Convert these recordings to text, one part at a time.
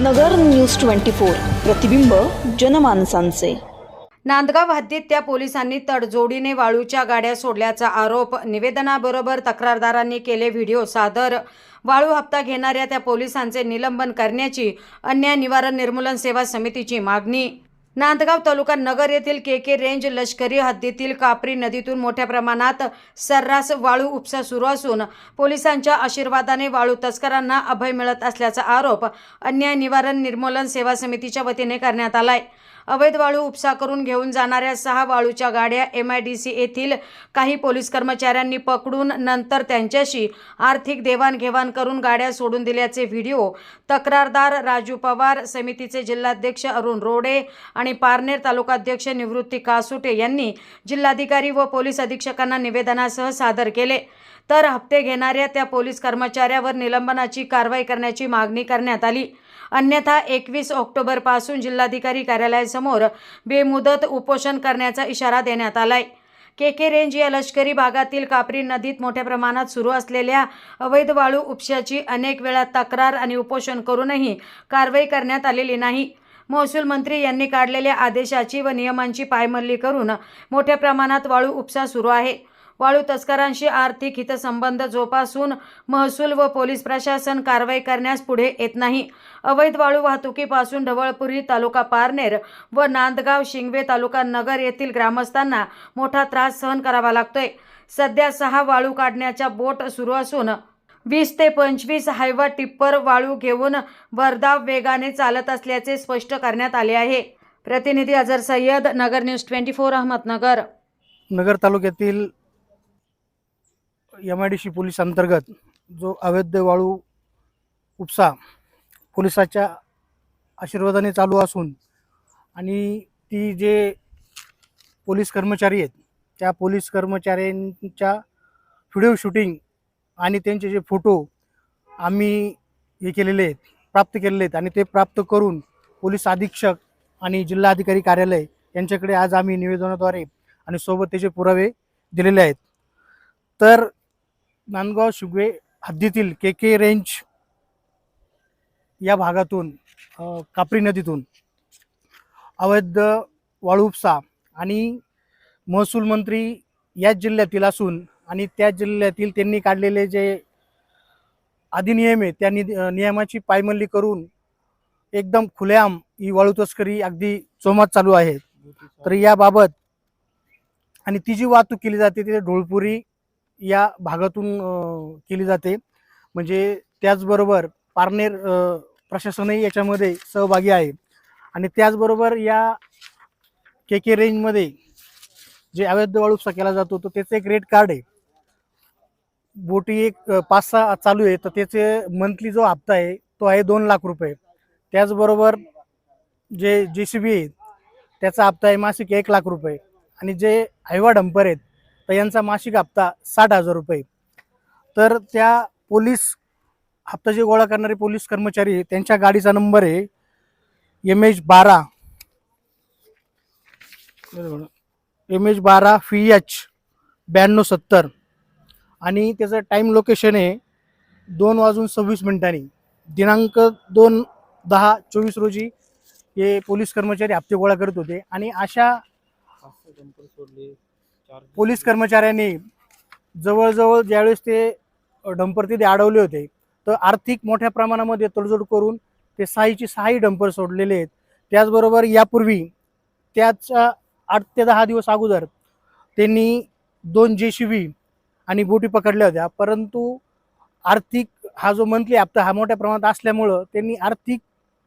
नगर news twenty four प्रतिबिंब जनमानसांचे. नांदगाव हद्दीत त्या पोलिसांनी तडजोडीने वाळूच्या गाड्या सोडल्याचा आरोप निवेदनाबरोबर तक्रारदारांनी केले व्हिडिओ सादर. वाळू हप्ता घेणाऱ्या त्या पोलिसांचे निलंबन करण्याची अन्याय निवारण निर्मूलन सेवा समितीची मागणी नांदगाव तालुका नगर येथील के के रेंज लष्करी हद्दीतील कापरी नदीतून मोठ्या प्रमाणात सर्रास वाळू उपसा सुरू असून पोलिसांच्या आशीर्वादाने वाळू तस्करांना अभय मिळत असल्याचा आरोप अन्याय निवारण निर्मूलन सेवा समितीच्या वतीने करण्यात आलाय. अवैध वाळू उपसा करून घेऊन जाणाऱ्या सहा वाळूच्या गाड्या एम आय डी सी येथील काही पोलीस कर्मचाऱ्यांनी पकडून नंतर त्यांच्याशी आर्थिक देवाणघेवाण करून गाड्या सोडून दिल्याचे व्हिडिओ तक्रारदार राजू पवार समितीचे जिल्हाध्यक्ष अरुण रोडे आणि पारनेर तालुकाध्यक्ष निवृत्ती कासुटे यांनी जिल्हाधिकारी व पोलीस अधीक्षकांना निवेदनासह सादर केले. तर हप्ते घेणाऱ्या त्या पोलीस कर्मचाऱ्यावर निलंबनाची कारवाई करण्याची मागणी करण्यात आली. अन्यथा एकवीस ऑक्टोबरपासून जिल्हाधिकारी कार्यालयासमोर बेमुदत उपोषण करण्याचा इशारा देण्यात आलाय. के के रेंज या लष्करी भागातील कापरी नदीत मोठ्या प्रमाणात सुरू असलेल्या अवैध वाळू उपशाची अनेक वेळा तक्रार आणि उपोषण करूनही कारवाई करण्यात आलेली नाही. महसूल मंत्री यांनी काढलेल्या आदेशाची व नियमांची पायमल्ली करून मोठ्या प्रमाणात वाळू उपसा सुरू आहे. वाळू तस्करांशी आर्थिक हितसंबंध जोपासून महसूल व पोलीस प्रशासन कारवाई करण्यास पुढे येत नाही. अवैध वाळू वाहतुकीपासून ढवळपुरी तालुका पारनेर व नांदगाव शिंगवे तालुका नगर येथील ग्रामस्थांना मोठा त्रास सहन करावा लागतोय. सध्या सहा वाळू काढण्याच्या बोट सुरू असून वीस ते पंचवीस हायवा टिप्पर वाळू घेऊन वर्धा वेगाने चालत असल्याचे स्पष्ट करण्यात आले आहे. प्रतिनिधी Azhar Sayyad Nagar news twenty four Ahmednagar. Nagar तालुक्यातील M I D C police अंतर्गत जो अवैध वाळू उपसा पोलिसाच्या आशीर्वादाने चालू असून आणि ती जे पोलीस कर्मचारी आहेत त्या पोलीस कर्मचाऱ्यांच्या व्हिडिओ शूटिंग आणि त्यांचे जे फोटो आम्ही हे केलेले आहेत प्राप्त केलेले आहेत आणि ते प्राप्त करून पोलीस अधीक्षक आणि जिल्हाधिकारी कार्यालय यांच्याकडे आज आम्ही निवेदनाद्वारे आणि सोबत त्याचे पुरावे दिलेले आहेत. तर नांदगाव शुगवे हद्दीतील के के रेंज या भागातून कापरी नदीतून अवैध वाळू उपसा आणि महसूल मंत्री याच जिल्ह्यातील असून आणि त्या जिल्ह्यातील त्यांनी काढलेले जे अधिनियम आहे त्या नि नियमाची पायमल्ली करून एकदम खुलेआम ही वाळू तस्करी अगदी जोमात चालू आहे. तर याबाबत आणि ती जी वाहतूक केली जाते तिथे ढोळपुरी या भागातून केली जाते. म्हणजे त्याचबरोबर पारनेर प्रशासनही याच्यामध्ये सहभागी आहे. आणि त्याचबरोबर या के के रेंजमध्ये जे अवैध वाळूपसा केला जातो तो त्याचं एक रेट कार्ड आहे. बोटी एक पाच सहा चालू आहे तर त्याचे मंथली जो हप्ता आहे तो आहे दोन लाख रुपये. त्याचबरोबर जे जे सी बी आहे त्याचा हप्ता आहे मासिक एक लाख रुपये. आणि जे हायवा डंपर आहेत तर यांचा मासिक हप्ता साठ हजार रुपये. तर त्या पोलीस हप्ता जे गोळा करणारे पोलीस कर्मचारी त्यांच्या गाडीचा नंबर आहे. एम एच बारा. एम एच बारा फी एच ब्याण्णव सत्तर. आणि त्याचं टाईम लोकेशन आहे दोन वाजून सव्वीस मिनिटांनी. दिनांक दोन दहा चोवीस रोजी हे पोलीस कर्मचारी हप्ते गोळा करत होते. आणि अशा पोलीस कर्मचाऱ्यांनी जवळजवळ ज्यावेळेस ते डंपर तिथे अडवले होते तर आर्थिक मोठ्या प्रमाणामध्ये तडजोड करून ते सहाहीची सहाही डंपर सोडलेले आहेत. त्याचबरोबर यापूर्वी त्याच्या आठ ते दहा दिवस अगोदर त्यांनी दोन जे सी आणि बोटी पकडल्या होत्या परंतु आर्थिक हा जो मंथली हप्ता हा मोठ्या प्रमाणात असल्यामुळं त्यांनी आर्थिक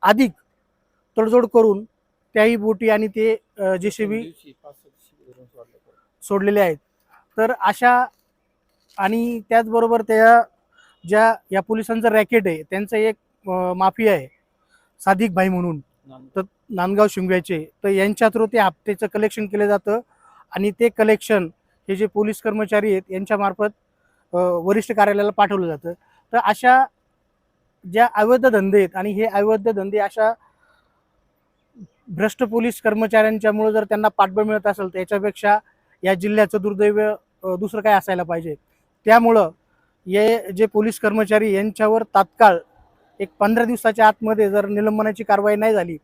अधिक तडजोड करून त्याही बोटी आणि ते जे सी बी सोडलेले आहेत. तर अशा आणि त्याचबरोबर त्या ज्या या पोलिसांचं रॅकेट आहे त्यांचं एक माफिया आहे सादिक भाई म्हणून. तर नांदगाव शिंगव्याचे. तर यांच्या थ्रू ते हप्त्याचं कलेक्शन केलं जातं आणि ते कलेक्शन हे जे पोलीस कर्मचारी आहेत यांच्यामार्फत वरिष्ठ कार्यालयाला पाठवलं जातं. तर अशा ज्या अवैध धंदे आहेत आणि हे अवैध धंदे अशा भ्रष्ट पोलीस कर्मचाऱ्यांच्यामुळे जर त्यांना पाठबळ मिळत असेल तर याच्यापेक्षा या जिल्ह्याचं दुर्दैव दुसरं काय असायला पाहिजे? त्यामुळं हे जे पोलीस कर्मचारी यांच्यावर तात्काळ एक पंधरा दिवसाच्या आतमध्ये जर निलंबनाची कारवाई नाही झाली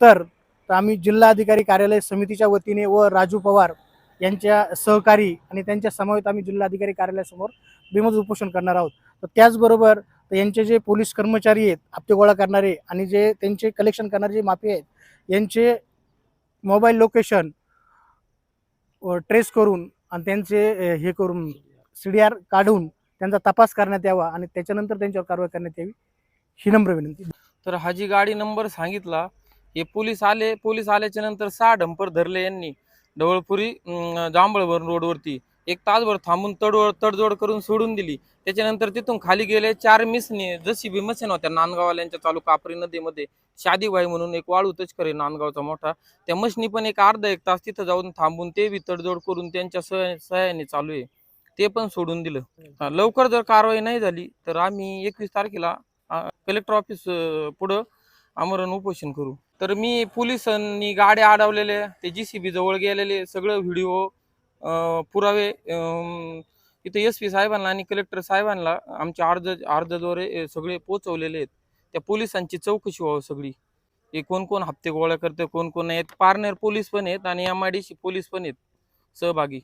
तर आम्ही जिल्हाधिकारी कार्यालय समितीच्या वतीने व राजू पवार यांच्या सहकारी आणि त्यांच्या समवेत आम्ही जिल्हाधिकारी कार्यालयासमोर बेमोज उपोषण करणार आहोत. तर त्याचबरोबर यांचे जे पोलीस कर्मचारी आहेत हप्ते गोळा करणारे आणि जे त्यांचे कलेक्शन करणारे जे माफी आहेत यांचे मोबाईल लोकेशन ट्रेस करून आणि त्यांचे हे करून सी डी आर काढून त्यांचा तपास करण्यात यावा आणि त्याच्यानंतर त्यांच्यावर कारवाई करण्यात यावी ही नम्र विनंती. तर हा जी गाडी नंबर सांगितला हे पोलीस आले पोलीस आल्याच्यानंतर सहा डंपर धरले यांनी. ढवळपुरी अं, रोडवरती. एक तासभर थांबून तडवड तडजोड करून सोडून दिली. त्याच्यानंतर तिथून खाली गेले चार मिसने. जशी भीमसेन होत्या नांदगाववाल्यांच्या चालू कापरी नदीमध्ये शादीबाई म्हणून एक वाळू तचकरे नांदगावचा मोठा. त्या मशनी पण एक अर्धा एक तास तिथं जाऊन थांबून ते बी तडजोड करून त्यांच्या सहाय्याने चालू आहे. ते पण सोडून दिलं. लवकर जर कारवाई नाही झाली तर आम्ही एकवीस तारखेला कलेक्टर ऑफिस पुढं आमरण उपोषण करू. तर मी पोलिसांनी गाड्या अडवलेल्या ते जी सी बी जवळ गेलेले सगळं व्हिडिओ पुरावे अं, इथे एस पी साहेबांना आणि कलेक्टर साहेबांना आमच्या अर्ज अर्जाद्वारे सगळे पोचवलेले आहेत. त्या पोलिसांची चौकशी व्हावं सगळी. हे कोण कोण हप्ते गोळा करते कोण कोण आहेत? पारनेर पोलीस पण आहेत आणि M I D C police पण आहेत. सहभागी.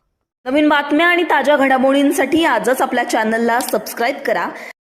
नवीन बातम्या आणि ताज्या घडामोडींसाठी आजच आपल्या चॅनलला सबस्क्राईब करा.